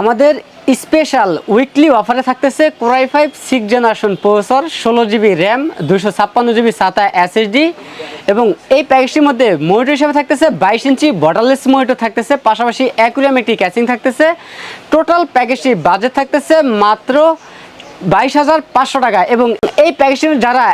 আমাদের special weekly অফারে থাকতেছে core i five six generation processor ষোলো জিবি র্যাম দুশো ছাপ্পান্ন জিবি সাতা এসএসডি এবং এই প্যাকেজটির মধ্যে মনিটর হিসাবে থাকতেছে বাইশ ইঞ্চি বর্ডারলেস মনিটর থাকতেছে, পাশাপাশি অ্যাকুরিয়াম একটি ক্যাচিং থাকতেছে। টোটাল প্যাকেজটির বাজেট থাকতেছে মাত্র বাইশ হাজার পাঁচশো টাকা এবং এই প্যাকেজটি যারা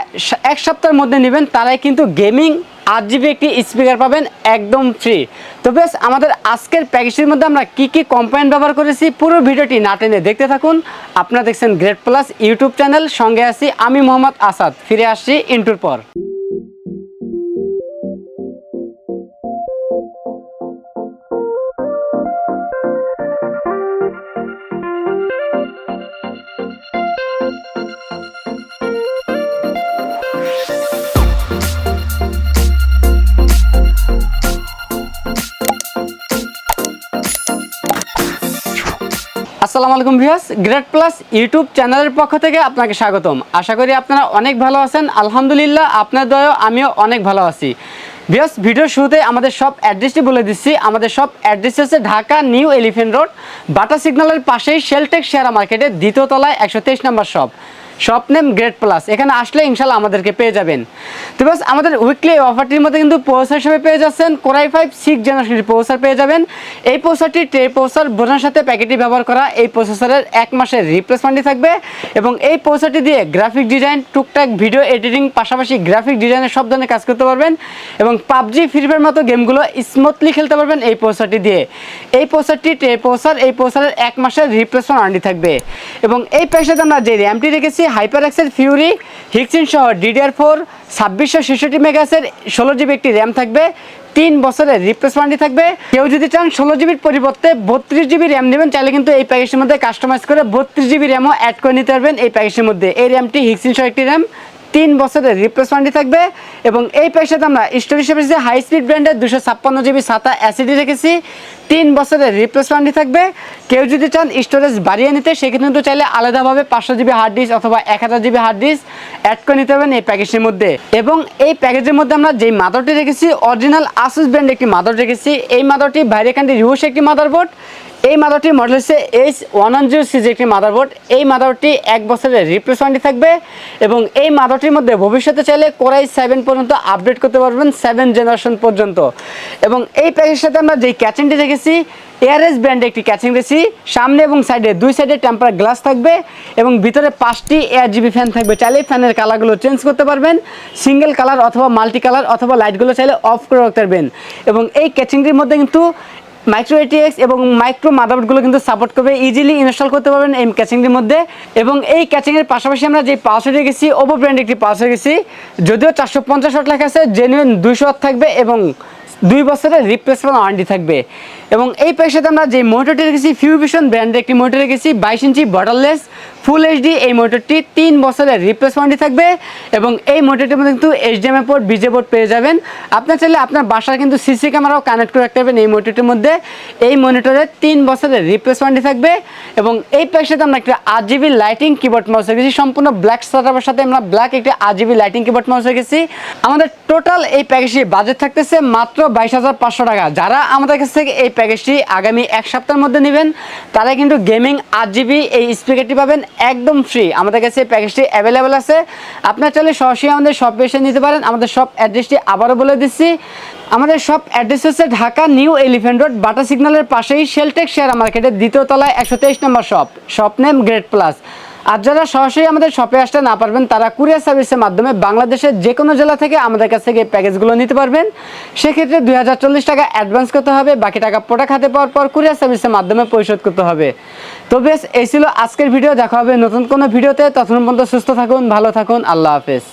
এক সপ্তাহের মধ্যে নেবেন তারাই কিন্তু গেমিং আট জিবি একটি স্পিকার পাবেন একদম ফ্রি তো বেশ, আমাদের আজকের প্যাকেজটির মধ্যে আমরা কি কি কম্পোনেন্ট ব্যবহার করেছি পুরো ভিডিওটি না টেনে দেখতে থাকুন। আপনারা দেখছেন গ্রেট প্লাস ইউটিউব চ্যানেল সঙ্গে আছি আমি মোহাম্মদ আসাদ। ফিরে আসছি ইন্টুর পর। আসসালামু আলাইকুম ভিউয়ার্স, গ্রেট প্লাস ইউটিউব চ্যানেলের পক্ষ থেকে আপনাকে স্বাগতম। আশা করি আপনারা অনেক ভালো আছেন। আলহামদুলিল্লাহ, আপনার দয়ও, আমিও অনেক ভালো আছি। ভিউয়ার্স ভিডিও শুরুতে আমাদের সব অ্যাড্রেসটি বলে দিচ্ছি। আমাদের সব অ্যাড্রেস হচ্ছে Dhaka new elephant road, Bata সিগন্যালের পাশেই শেলটেক শেয়ার মার্কেটের দ্বিতীয় তলায় একশো তেইশ নম্বর shop. Shop name great plus এখানে আসলে ইনশাল্লাহ আমাদেরকে পেয়ে যাবেন। তো বাস, আমাদের উইকলি অফারটির মধ্যে কিন্তু প্রসেসর হিসেবে পেয়ে যাচ্ছেন। Core i five six generation processor পেয়ে যাবেন। এই প্রসেসরটি ট্রে প্রসেসর বোঝার সাথে প্যাকেটটি ব্যবহার করা, এই প্রসেসরের এক মাসের রিপ্লেসমেন্টই থাকবে এবং এই প্রসেসরটি দিয়ে গ্রাফিক ডিজাইন টুকটাক ভিডিও এডিটিং পাশাপাশি গ্রাফিক ডিজাইনের সব ধরনের কাজ করতে পারবেন এবং পাবজি ফ্রি ফায়ার মতো গেমগুলো স্মুথলি খেলতে পারবেন এই প্রসেসরটি দিয়ে। এই প্রসেসরটি ট্রে প্রসেসর এই প্রসেসরের এক মাসের রিপ্লেসমেন্ট ওয়ারেন্টি থাকবে। এবং এই প্যাকেজটাতে আমরা যে র্যামটি রেখেছি হাইপার এক্সেল ফিউরি হিক্সিন সহ ডিডিআর ফোর ছাব্বিশশো ছেষট্টি মেগাসের ষোলো জিবি একটি র্যাম থাকবে, তিন বছরের রিপ্লেস ওয়ারেন্টি থাকবে। কেউ যদি চান ষোলো জিবির পরিবর্তে বত্রিশ জিবি র্যাম নেবেন, চাইলে কিন্তু এই প্যাকেজের মধ্যে কাস্টমাইজ করে বত্রিশ জিবি র্যামও অ্যাড করে নিতে পারবেন এই প্যাকেজের মধ্যে। এই র্যামটি হিক্সিন সহ একটি র্যাম তিন বছরের রিপ্লেস ওয়ারেন্টি থাকবে এবং এই প্যাকেজটাতে আমরা স্টোর হিসেবে হাই স্পিড ব্র্যান্ডের দুশো ছাপ্পান্ন জিবি সাতা অ্যাসিডি রেখেছি, তিন বছরের রিপ্লেস ওয়ারেন্টি থাকবে। কেউ যদি চান স্টোরেজ বাড়িয়ে নিতে, সেক্ষেত্রে কিন্তু চাইলে আলাদাভাবে পাঁচশো জিবি হার্ড ডিস্ক অথবা এক হাজার জিবি হার্ড ডিস্ক অ্যাড করে নিতে পারবেন এই প্যাকেজের মধ্যে। এবং এই প্যাকেজের মধ্যে আমরা যেই মাদারটি রেখেছি অরিজিনাল আসুস ব্র্যান্ড একটি মাদার রেখেছি। এই মাদারটি বাইরে কান্ট্রি রিউস একটি মাদারবোর্ড এই মাদারটির মডেল হচ্ছে H one one zero CG একটি মাদারবোর্ড এই মাদারটি এক বছরের রিপ্লেস ওয়ারেন্টি থাকবে এবং এই মাদারটির মধ্যে ভবিষ্যতে চাইলে কোরাই সেভেন পর্যন্ত আপডেট করতে পারবেন সেভেন জেনারেশন পর্যন্ত। এবং এই প্যাকেজের সাথে আমরা যেই ক্যাচিংটি রেখেছি এয়ারএস ব্র্যান্ডে একটি ক্যাচিং রেখেছি সামনে এবং সাইডে দুই সাইডে টেম্পার গ্লাস থাকবে এবং ভিতরে পাঁচটি এয়ার জিবি ফ্যান থাকবে। চাইলে ফ্যানের কালারগুলো চেঞ্জ করতে পারবেন। সিঙ্গেল কালার অথবা মাল্টি কালার অথবা লাইটগুলো চাইলে অফ করে রাখতে পারবেন। এবং এই ক্যাচিংটির মধ্যে কিন্তু মাইক্রো এটিএক্স এবং মাইক্রো মাদারবোর্ডগুলো কিন্তু সাপোর্ট করবে ইজিলি ইনস্টল করতে পারবেন এই ক্যাচিংয়ের মধ্যে। এবং এই ক্যাচিংয়ের পাশাপাশি আমরা যে পাওয়ার গেছি ওপো ব্র্যান্ড একটি পাওয়ার গেছি, যদিও চারশো পঞ্চাশ ওয়াট লেখা আছে জেনুইন দুইশো ওয়াট থাকবে এবং দুই বছরের রিপ্লেসমেন্ট ওয়ারেন্টি থাকবে। এবং এই প্যাকের আমরা যে মোটরটি রেখেছি ফিউভিশন ব্র্যান্ডের একটি মোটর রেখেছি, বাইশ ইঞ্চি বর্ডারলেস ফুল এইচডি এই মোটরটি তিন বছরের রিপ্লেস ওয়ারেন্টি থাকবে এবং এই মোটরটির মধ্যে কিন্তু এইচডিএমএ পোর্ট বিজে পোর্ট পেয়ে যাবেন। আপনার চাইলে আপনার বাসার কিন্তু সিসি ক্যামেরাও কানেক্ট করে রাখতে পারবেন এই মোটরটির মধ্যে। এই মনিটরে তিন বছরের রিপ্লেস ওয়ারেন্টি থাকবে এবং এই সাথে আমরা একটা আট জিবি লাইটিং কিবোর্ড মাউস রেখেছি, সম্পূর্ণ ব্ল্যাক সেটআপের সাথে আমরা ব্ল্যাক একটি আট জিবি লাইটিং কিবোর্ড মাউস রেখেছি। আমাদের টোটাল এই প্যাকেজটি বাজেট থাকতেছে মাত্র বাইশ হাজার পাঁচশো টাকা। যারা আমাদের কাছ থেকে এই প্যাকেজটি আগামী এক সপ্তাহের মধ্যে নেবেন। তারা কিন্তু গেমিং আট জিবি এই স্পিকারটি পাবেন একদম ফ্রি আমাদের কাছে প্যাকেজটি অ্যাভেলেবেল আছে। আপনার চাইলে সরাসরি আমাদের শপে এসে নিতে পারেন। আমাদের সব অ্যাড্রেসটি আবারও বলে দিচ্ছি। আমাদের সব অ্যাড্রেস হচ্ছে Dhaka new elephant road Bata সিগন্যালের পাশেই শেলটেক শেয়ার মার্কেটের দ্বিতীয় তলায় একশো তেইশ নম্বর shop shop name great plus আর যারা সরাসরি আমাদের শপে আসতে না পারবেন, তারা কুরিয়ার সার্ভিসের মাধ্যমে বাংলাদেশের যে কোনো জেলা থেকে আমাদের কাছ থেকে প্যাকেজগুলো নিতে পারবেন। সেক্ষেত্রে দুই হাজার চল্লিশ টাকা অ্যাডভান্স করতে হবে, বাকি টাকা প্রোডাক্ট হাতে পাওয়ার পর কুরিয়ার সার্ভিসের মাধ্যমে পরিশোধ করতে হবে। তো বেশ, এই ছিল আজকের ভিডিও দেখা হবে নতুন কোনো ভিডিওতে তখন পর্যন্ত সুস্থ থাকুন, ভালো থাকুন, আল্লাহ হাফেজ।